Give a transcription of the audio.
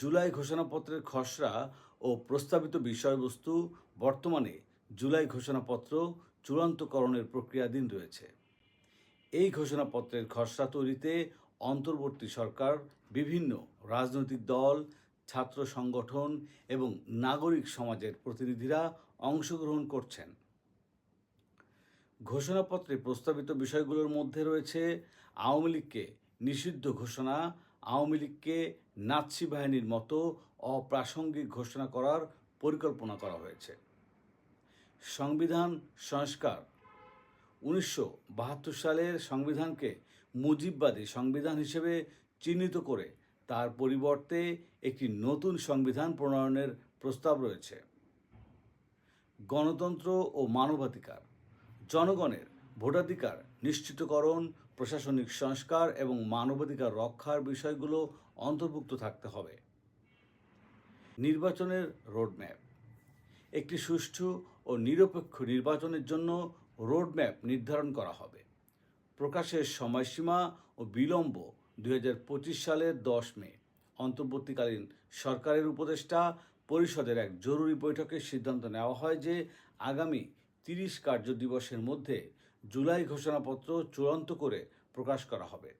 জুলাই ঘোষণাপত্রের খসড়া ও প্রস্তাবিত বিষয়বস্তু বর্তমানে জুলাই ঘোষণাপত্র চূড়ান্তকরণের প্রক্রিয়াধীন রয়েছে। এই ঘোষণাপত্রের খসড়া তৈরিতে অন্তর্বর্তী সরকার, বিভিন্ন রাজনৈতিক দল, ছাত্র সংগঠন এবং নাগরিক সমাজের প্রতিনিধিরা অংশগ্রহণ করছেন। ঘোষণাপত্রে প্রস্তাবিত বিষয়গুলোর মধ্যে রয়েছে আওয়ামী লীগকে নিষিদ্ধ ঘোষণা আওয়ামী লীগকে নাৎসি বাহিনীর মতো অপ্রাসঙ্গিক ঘোষণা করার পরিকল্পনা করা হয়েছে। সংবিধান সংস্কার। উনিশশো বাহাত্তর সালের সংবিধানকে মুজিববাদী সংবিধান হিসেবে চিহ্নিত করে তার পরিবর্তে একটি নতুন সংবিধান প্রণয়নের প্রস্তাব রয়েছে। গণতন্ত্র ও মানবাধিকার, জনগণের ভোটাধিকার নিশ্চিতকরণ প্রশাসনিক সংস্কার এবং মানবাধিকার রক্ষার বিষয়গুলো অন্তর্ভুক্ত থাকতে হবে। নির্বাচনের রোডম্যাপ। একটি সুষ্ঠু ও নিরপেক্ষ নির্বাচনের জন্য রোডম্যাপ নির্ধারণ করা হবে। প্রকাশের সময়সীমা ও বিলম্ব দু হাজার পঁচিশ সালের দশ মে। অন্তর্বর্তীকালীন সরকারের উপদেষ্টা পরিষদের এক জরুরি বৈঠকে সিদ্ধান্ত নেওয়া হয় যে আগামী তিরিশ কার্য দিবসের মধ্যে জুলাই ঘোষণাপত্র চূড়ান্ত করে প্রকাশ করা হবে।